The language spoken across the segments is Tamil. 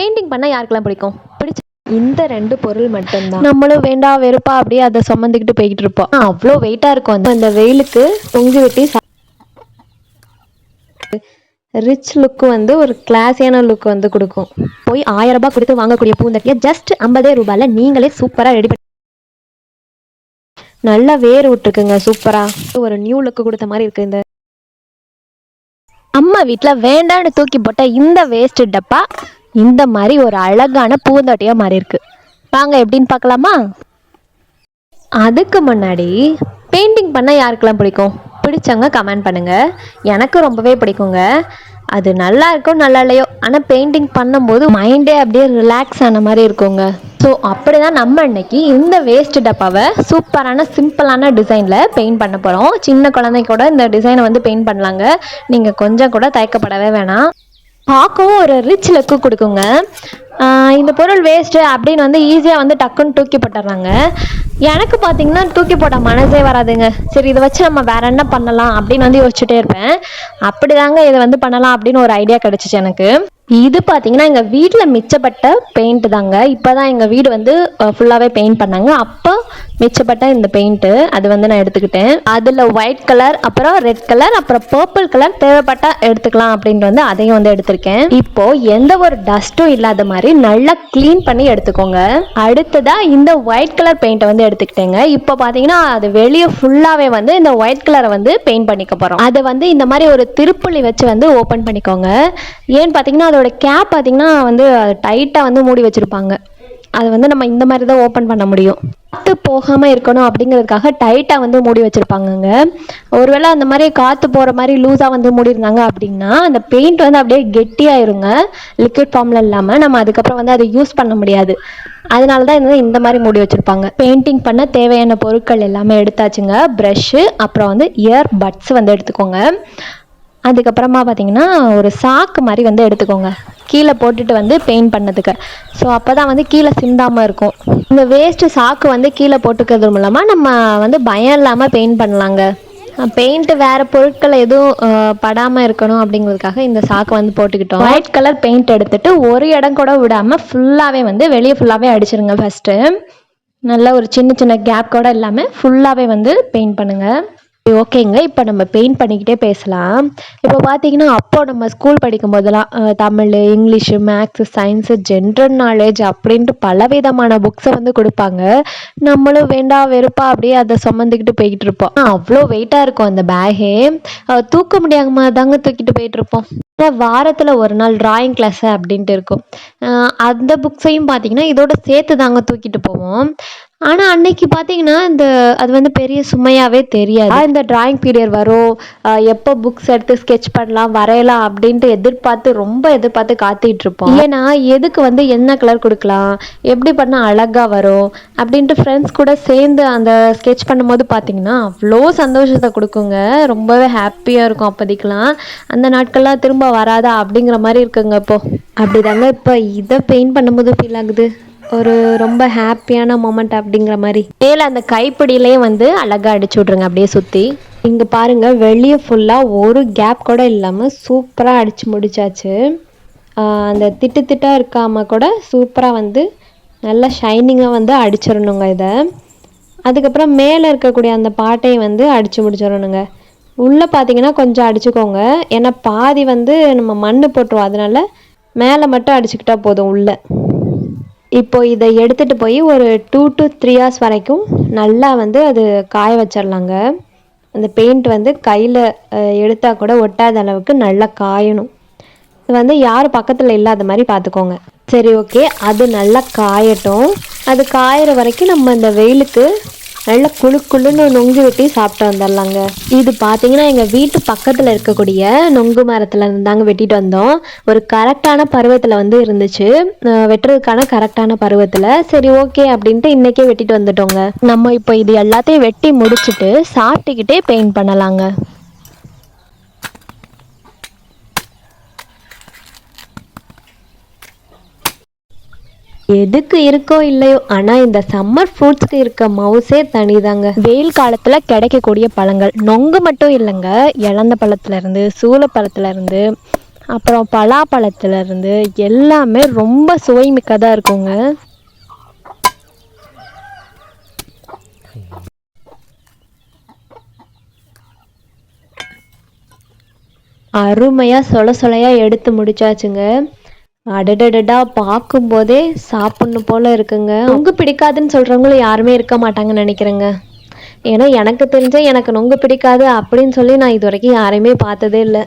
பெயிண்டிங் பண்ணால் யாருக்கெல்லாம் பிடிக்கும்? பிடிச்ச இந்த ரெண்டு பொருள் மட்டும்தான். நம்மளும் வேண்டா வெறுப்பா அப்படியே அதை சுமந்துக்கிட்டு போய்கிட்டு இருப்போம். அவ்வளோ வெயிட்டாக இருக்கும். அந்த அந்த வெயிலுக்கு தொங்கி வெட்டி ரிச் லுக்கு வந்து ஒரு கிளாஸியான லுக் வந்து கொடுக்கும். போய் ஆயிரம் ரூபாய் கொடுத்து வாங்கக்கூடிய பூந்தட்டியை ஜஸ்ட் ஐம்பதே ரூபாயில நீங்களே சூப்பராக ரெடி பண்ணி நல்லா வேர் விட்டுருக்குங்க சூப்பராக ஒரு நியூ லுக் கொடுத்த மாதிரி இருக்கு இந்த அம்மா வீட்டில் வேண்டான்னு தூக்கி போட்ட இந்த வேஸ்ட் டப்பா இந்த மாதிரி ஒரு அழகான பூந்தொட்டியா மாறி இருக்கு. வாங்க எப்படின்னு பார்க்கலாமா? அதுக்கு முன்னாடி பெயிண்டிங் பண்ண யாருக்கெல்லாம் பிடிக்கும்? பிடிச்சவங்க கமெண்ட் பண்ணுங்க. எனக்கு ரொம்பவே பிடிக்குங்க. அது நல்லா இருக்கோ நல்லா இல்லையோ ஆனால் பெயிண்டிங் பண்ணும்போது மைண்டே அப்படியே ரிலாக்ஸ் ஆன மாதிரி இருக்குங்க. ஸோ அப்படி தான் நம்ம இன்னைக்கு இந்த வேஸ்ட் டப்பாவை சூப்பரான சிம்பிளான டிசைனில் பெயிண்ட் பண்ண போகிறோம் சின்ன குழந்தைக்கூட இந்த டிசைனை வந்து பெயிண்ட் பண்ணலாங்க. நீங்கள் கொஞ்சம் கூட தயக்கப்படவே வேணாம். பார்க்கவும் ஒரு ரிச் லுக்கு கொடுக்குங்க. இந்த பொருள் வேஸ்ட்டு அப்படின்னு வந்து ஈஸியாக வந்து டக்குன்னு தூக்கி போட்டுடுறாங்க எனக்கு பார்த்தீங்கன்னா தூக்கி போட மனசே வராதுங்க. சரி இதை வச்சு நம்ம வேற என்ன பண்ணலாம் அப்படின்னு வந்து யோசிச்சுட்டே இருப்பேன். அப்படிதாங்க இதை வந்து பண்ணலாம் அப்படின்னு ஒரு ஐடியா கிடைச்சிச்சு எனக்கு. இது பார்த்தீங்கன்னா எங்கள் வீட்டில் மிச்சப்பட்ட பெயிண்ட் தாங்க. இப்போ தான் எங்கள் வீடு வந்து ஃபுல்லாகவே பெயிண்ட் பண்ணாங்க. அப்போ மிச்சப்பட்ட இந்த பெயிண்ட்டு அது வந்து நான் எடுத்துக்கிட்டேன். அதில் ஒயிட் கலர் அப்புறம் ரெட் கலர் அப்புறம் பர்பிள் கலர் தேவைப்பட்டால் எடுத்துக்கலாம் அப்படின்ட்டு வந்து அதையும் வந்து எடுத்திருக்கேன். இப்போ எந்த ஒரு டஸ்ட்டும் இல்லாத மாதிரி நல்லா க்ளீன் பண்ணி எடுத்துக்கோங்க. அடுத்ததாக இந்த ஒயிட் கலர் பெயிண்ட்டை வந்து எடுத்துக்கிட்டேங்க. இப்போ பார்த்தீங்கன்னா அது வெளியே ஃபுல்லாகவே வந்து இந்த ஒயிட் கலரை வந்து பெயிண்ட் பண்ணிக்க போகிறோம் அதை வந்து இந்த மாதிரி ஒரு திருப்புள்ளி வச்சு வந்து ஓப்பன் பண்ணிக்கோங்க. ஏன்னு பார்த்தீங்கன்னா அதோட கேப் பார்த்தீங்கன்னா வந்து டைட்டாக வந்து மூடி வச்சுருப்பாங்க. அது வந்து நம்ம இந்த மாதிரி தான் ஓப்பன் பண்ண முடியும். காற்று போகாமல் இருக்கணும் அப்படிங்கிறதுக்காக டைட்டாக வந்து மூடி வச்சுருப்பாங்கங்க. ஒருவேளை அந்த மாதிரி காற்று போகிற மாதிரி லூஸாக வந்து மூடிருந்தாங்க அப்படின்னா அந்த பெயிண்ட் வந்து அப்படியே கெட்டியாயிருங்க. லிக்விட் ஃபார்மில் இல்லாமல் நம்ம அதுக்கப்புறம் வந்து அதை யூஸ் பண்ண முடியாது. அதனால தான் இந்த இந்த மாதிரி மூடி வச்சுருப்பாங்க. பெயிண்டிங் பண்ண தேவையான பொருட்கள் எல்லாமே எடுத்தாச்சுங்க. ப்ரஷ்ஷு அப்புறம் வந்து இயர் பட்ஸ் வந்து எடுத்துக்கோங்க. அதுக்கப்புறமா பார்த்தீங்கன்னா ஒரு சாக்கு மாதிரி வந்து எடுத்துக்கோங்க. கீழே போட்டுட்டு வந்து பெயிண்ட் பண்ணதுக்கு. ஸோ அப்போ தான் வந்து கீழே சிந்தாமல் இருக்கும். இந்த வேஸ்ட்டு சாக்கு வந்து கீழே போட்டுக்கிறது மூலமாக நம்ம வந்து பயம் இல்லாமல் பெயிண்ட் பண்ணலாங்க. பெயிண்ட் வேற பொருட்கள் எதுவும் படாமல் இருக்கணும் அப்படிங்கிறதுக்காக இந்த சாக்கு வந்து போட்டுக்கிட்டோம். ஒயிட் கலர் பெயிண்ட் எடுத்துட்டு ஒரு இடம் கூட விடாமல் ஃபுல்லாகவே வந்து வெளியே ஃபுல்லாகவே அடிச்சிருங்க ஃபஸ்ட்டு நல்ல ஒரு சின்ன சின்ன கேப் கூட இல்லாமல் ஃபுல்லாகவே வந்து பெயிண்ட் பண்ணுங்கள் ஓகேங்க. இப்போ நம்ம பெயிண்ட் பண்ணிக்கிட்டே பேசலாம். இப்போ பார்த்தீங்கன்னா அப்போ நம்ம ஸ்கூல் படிக்கும் போதெல்லாம் Tamil English maths science general knowledge அப்படின்ட்டு பலவிதமான புக்ஸை வந்து கொடுப்பாங்க. நம்மளும் வேண்டா வெறுப்பா அப்படியே அதை சுமந்துக்கிட்டு போய்கிட்டு இருப்போம். அவ்வளோ வெயிட்டாக இருக்கும் அந்த பேகே தூக்க முடியாமல் தாங்க தூக்கிட்டு போயிட்டு இருப்போம். வாரத்தில் ஒரு நாள் டிராயிங் கிளாஸ் அப்படின்ட்டு இருக்கும். அந்த புக்ஸையும் பார்த்தீங்கன்னா இதோட சேர்த்து தாங்க தூக்கிட்டு போவோம். ஆனால் அன்னைக்கு பார்த்தீங்கன்னா இந்த அது வந்து பெரிய சுமையாகவே தெரியாது. இந்த டிராயிங் பீரியட் வரும். எப்போ புக்ஸ் எடுத்து ஸ்கெட்ச் பண்ணலாம் வரையலாம் அப்படின்ட்டு எதிர்பார்த்து ரொம்ப எதிர்பார்த்து காத்துட்டு இருப்போம். ஏன்னா எதுக்கு வந்து என்ன கலர் கொடுக்கலாம் எப்படி பண்ணால் அழகாக வரும் அப்படின்ட்டு ஃப்ரெண்ட்ஸ் கூட சேர்ந்து அந்த ஸ்கெட்ச் பண்ணும்போது பார்த்தீங்கன்னா அவ்வளோ சந்தோஷத்தை கொடுக்குங்க. ரொம்பவே ஹாப்பியாக இருக்கும் அப்போதைக்கெல்லாம். அந்த நாட்கள்லாம் திரும்ப வராதா அப்படிங்கிற மாதிரி இருக்குங்க இப்போ. அப்படிதாங்க இப்போ இதை பெயிண்ட் பண்ணும்போது ஃபீல் ஆகுது. ஒரு ரொம்ப ஹாப்பியான மொமெண்ட் அப்படிங்கிற மாதிரி. மேலே அந்த கைப்பிடியிலே வந்து அழகாக அடிச்சு விட்ருங்க அப்படியே சுற்றி இங்கே பாருங்க வெளியே ஃபுல்லாக ஒரு கேப் கூட இல்லாமல் சூப்பராக அடிச்சு முடிச்சாச்சு. அந்த திட்டு திட்டாக இருக்காம கூட சூப்பராக வந்து நல்லா ஷைனிங்காக வந்து அடிச்சிடணுங்க இதை. அதுக்கப்புறம் மேலே இருக்கக்கூடிய அந்த பாட்டையை வந்து அடிச்சு முடிச்சிடணுங்க. உள்ளே பார்த்தீங்கன்னா கொஞ்சம் அடிச்சுக்கோங்க. ஏன்னா பாதி வந்து நம்ம மண் போட்டுருவோம். அதனால மேலே மட்டும் அடிச்சுக்கிட்டா போதும் உள்ளே. இப்போ இதை எடுத்துகிட்டு போய் ஒரு டூ டு த்ரீ ஹவர்ஸ் வரைக்கும் நல்லா வந்து அது காய வச்சிடலாங்க அந்த பெயிண்ட் வந்து கையில் எடுத்தால் கூட ஒட்டாத அளவுக்கு நல்லா காயணும். இது வந்து யார் பக்கத்தில் இல்லாத மாதிரி பார்த்துக்கோங்க சரி ஓகே அது நல்லா காயட்டும். அது காயிற வரைக்கும் நம்ம இந்த வெயிலுக்கு நல்லா குளு குளுன்னு நொங்கு வெட்டி சாப்பிட்டு வந்துடலாங்க. இது பார்த்தீங்கன்னா எங்கள் வீட்டு பக்கத்தில் இருக்கக்கூடிய நொங்கு மரத்தில் இருந்தாங்க வெட்டிட்டு வந்தோம். ஒரு கரெக்டான பருவத்தில் வந்து இருந்துச்சு. வெட்டுறதுக்கான கரெக்டான பருவத்தில். சரி ஓகே அப்படின்ட்டு இன்னைக்கே வெட்டிட்டு வந்துட்டோங்க. நம்ம இப்போ இது எல்லாத்தையும் வெட்டி முடிச்சுட்டு சாப்பிட்டுக்கிட்டே பெயிண்ட் பண்ணலாங்க. எதுக்கு இருக்கோ இல்லையோ ஆனா இந்த சம்மர் ஃப்ரூட்ஸ்க்கு இருக்க மவுசே தனிதாங்க. வெயில் காலத்துல கிடைக்கக்கூடிய பழங்கள். நொங்கு மட்டும் இல்லைங்க. இழந்த பழத்துல இருந்து இருந்து அப்புறம் பலாப்பழத்துலேருந்து எல்லாமே ரொம்ப சுவைமிக்கதாக இருக்குங்க. அருமையாக சொல சொலையாக எடுத்து முடிச்சாச்சுங்க. அடடடடா பார்க்கும்போதே சாப்பிட்ணும் போல இருக்குங்க. நொங்கு பிடிக்காதுன்னு சொல்கிறவங்களும் யாருமே இருக்க மாட்டாங்கன்னு நினைக்கிறேங்க. ஏன்னா எனக்கு தெரிஞ்ச எனக்கு நொங்கு பிடிக்காது அப்படின்னு சொல்லி நான் இது வரைக்கும் யாரையுமே பார்த்ததே இல்லை.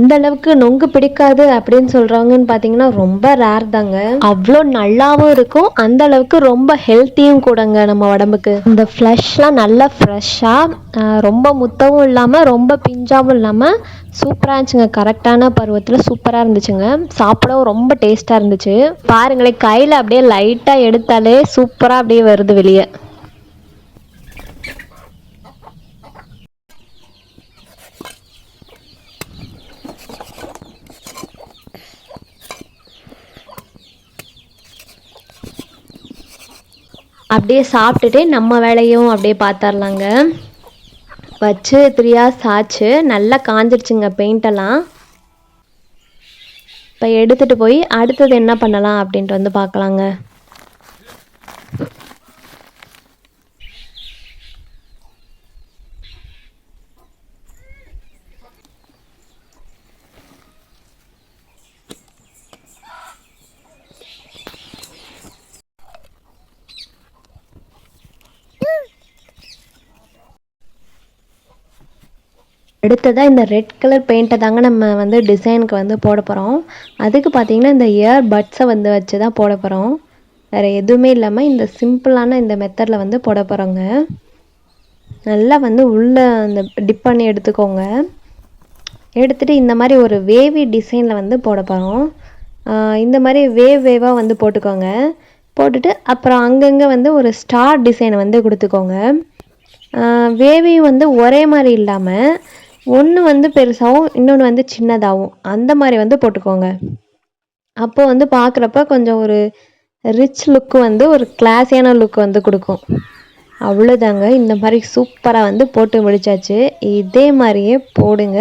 இந்த அளவுக்கு நொங்கு பிடிக்காது அப்படின்னு சொல்கிறவங்கன்னு பார்த்தீங்கன்னா ரொம்ப ரேர் தாங்க. அவ்வளோ நல்லாவும் இருக்கும். அந்த அளவுக்கு ரொம்ப ஹெல்த்தியும் கூடங்க நம்ம உடம்புக்கு. இந்த ஃப்ளஷ்லாம் நல்லா ஃப்ரெஷ்ஷாக ரொம்ப முத்தவும் இல்லாமல் ரொம்ப பிஞ்சாவும் இல்லாமல் சூப்பராக இருந்துச்சுங்க. கரெக்டான பருவத்தில் சூப்பராக இருந்துச்சுங்க. சாப்பிடவும் ரொம்ப டேஸ்ட்டாக இருந்துச்சு. பாருங்களேன் கையில் அப்படியே லைட்டாக எடுத்தாலே சூப்பராக அப்படியே வருது வெளியே. அப்படியே சாப்பிட்டுட்டு நம்ம வேலையும் அப்படியே பார்த்துர்லாங்க வச்சு த்ரீ ஹார்ஸ் ஆச்சு நல்லா காஞ்சிருச்சுங்க பெயிண்டெல்லாம் இப்போ எடுத்துகிட்டு போய் அடுத்தது என்ன பண்ணலாம் அப்படின்ட்டு வந்து பார்க்கலாங்க அடுத்ததாக இந்த ரெட் கலர் பெயிண்ட்டை தாங்க நம்ம வந்து டிசைனுக்கு வந்து போட போகிறோம் அதுக்கு பார்த்திங்கன்னா இந்த இயர் பட்ஸை வந்து வச்சு தான் போட போகிறோம் வேறு எதுவுமே இல்லாமல் இந்த சிம்பிளான இந்த மெத்தடில் வந்து போட போகிறோங்க நல்லா வந்து உள்ளே அந்த டிப் பண்ணி எடுத்துக்கோங்க. எடுத்துகிட்டு இந்த மாதிரி ஒரு வேவி டிசைனில் வந்து போட போகிறோம் இந்த மாதிரி வேவ் வேவாக வந்து போட்டுக்கோங்க. போட்டுட்டு அப்புறம் அங்கங்கே வந்து ஒரு ஸ்டார் டிசைனை வந்து கொடுத்துக்கோங்க. வேவியும் வந்து ஒரே மாதிரி இல்லாமல் ஒன்று வந்து பெருசாகவும் இன்னொன்று வந்து சின்னதாகவும் அந்த மாதிரி வந்து போட்டுக்கோங்க. அப்போ வந்து பார்க்குறப்ப கொஞ்சம் ஒரு ரிச் லுக்கு வந்து ஒரு கிளாஸியான லுக் வந்து கொடுக்கும். அவ்வளோதாங்க இந்த மாதிரி சூப்பராக வந்து போட்டு முடிச்சாச்சு. இதே மாதிரியே போடுங்க.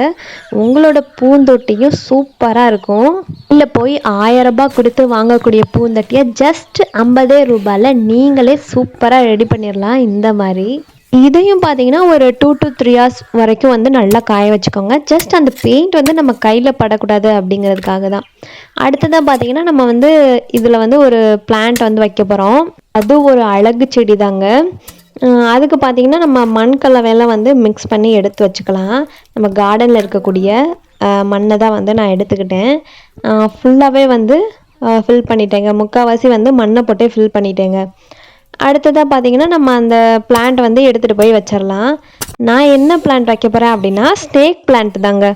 உங்களோட பூந்தொட்டியும் சூப்பராக இருக்கும். இல்லை போய் ஆயரரூபா கொடுத்து வாங்கக்கூடிய பூந்தொட்டியை ஜஸ்ட் ஐம்பதே ரூபாயில் நீங்களே சூப்பராக ரெடி பண்ணிடலாம் இந்த மாதிரி. இதையும் பார்த்தீங்கன்னா ஒரு டூ டு த்ரீ ஹார்ஸ் வரைக்கும் வந்து நல்லா காய வச்சுக்கோங்க. ஜஸ்ட் அந்த பெயிண்ட் வந்து நம்ம கையில் படக்கூடாது அப்படிங்கிறதுக்காக தான். அடுத்ததாக பார்த்தீங்கன்னா நம்ம வந்து இதில் வந்து ஒரு பிளான்ட் வந்து வைக்க போகிறோம் அது ஒரு அழகு செடி தாங்க. அதுக்கு பார்த்தீங்கன்னா நம்ம மண் கலவையெல்லாம் வந்து மிக்ஸ் பண்ணி எடுத்து வச்சுக்கலாம். நம்ம கார்டனில் இருக்கக்கூடிய மண்ணை தான் வந்து நான் எடுத்துக்கிட்டேன். ஃபுல்லாகவே வந்து ஃபில் பண்ணிட்டேங்க. முக்கால்வாசி வந்து மண்ணை போட்டே ஃபில் பண்ணிட்டேங்க. அடுத்ததாக பார்த்தீங்கன்னா நம்ம அந்த பிளான்ட் வந்து எடுத்துகிட்டு போய் வச்சிடலாம் நான் என்ன பிளான்ட் வைக்க போகிறேன் அப்படின்னா ஸ்னேக் பிளான்ட் தாங்க.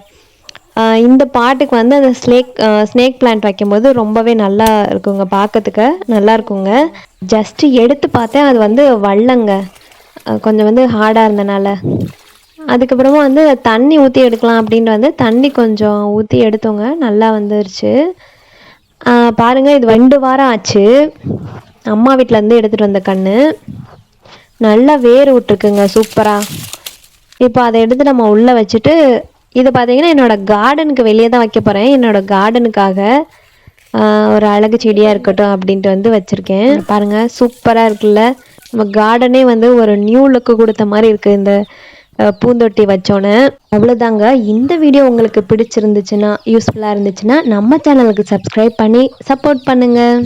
இந்த பாட்டுக்கு வந்து அந்த ஸ்னேக் ஸ்னேக் பிளான்ட் வைக்கும்போது ரொம்பவே நல்லா இருக்குங்க பார்க்கறதுக்கு நல்லா இருக்குங்க. ஜஸ்ட்டு எடுத்து பார்த்தேன் அது வந்து வள்ளங்க கொஞ்சம் வந்து ஹார்டாக இருந்தனால. அதுக்கப்புறமா வந்து தண்ணி ஊற்றி எடுக்கலாம் அப்படின்ட்டு வந்து தண்ணி கொஞ்சம் ஊற்றி எடுத்தோங்க நல்லா வந்துருச்சு. பாருங்கள் இது ரெண்டு வாரம் ஆச்சு. அம்மா வீட்டிலேருந்து எடுத்துகிட்டு வந்த கன்று நல்லா வேர் விட்ருக்குங்க சூப்பராக இப்போ அதை எடுத்து நம்ம உள்ளே வச்சுட்டு இது பார்த்தீங்கன்னா என்னோடய கார்டனுக்கு வெளியே தான் வைக்க போகிறேன் என்னோடய கார்டனுக்காக ஒரு அழகு செடியாக இருக்கட்டும் அப்படின்ட்டு வந்து வச்சுருக்கேன். பாருங்கள் சூப்பராக இருக்குல்ல. நம்ம கார்டனே வந்து ஒரு நியூ லுக்கு கொடுத்த மாதிரி இருக்குது இந்த பூந்தொட்டி வச்சோன்னே. அவ்வளோதாங்க இந்த வீடியோ உங்களுக்கு பிடிச்சிருந்துச்சுன்னா யூஸ்ஃபுல்லாக இருந்துச்சுன்னா நம்ம சேனலுக்கு சப்ஸ்கிரைப் பண்ணி சப்போர்ட் பண்ணுங்கள்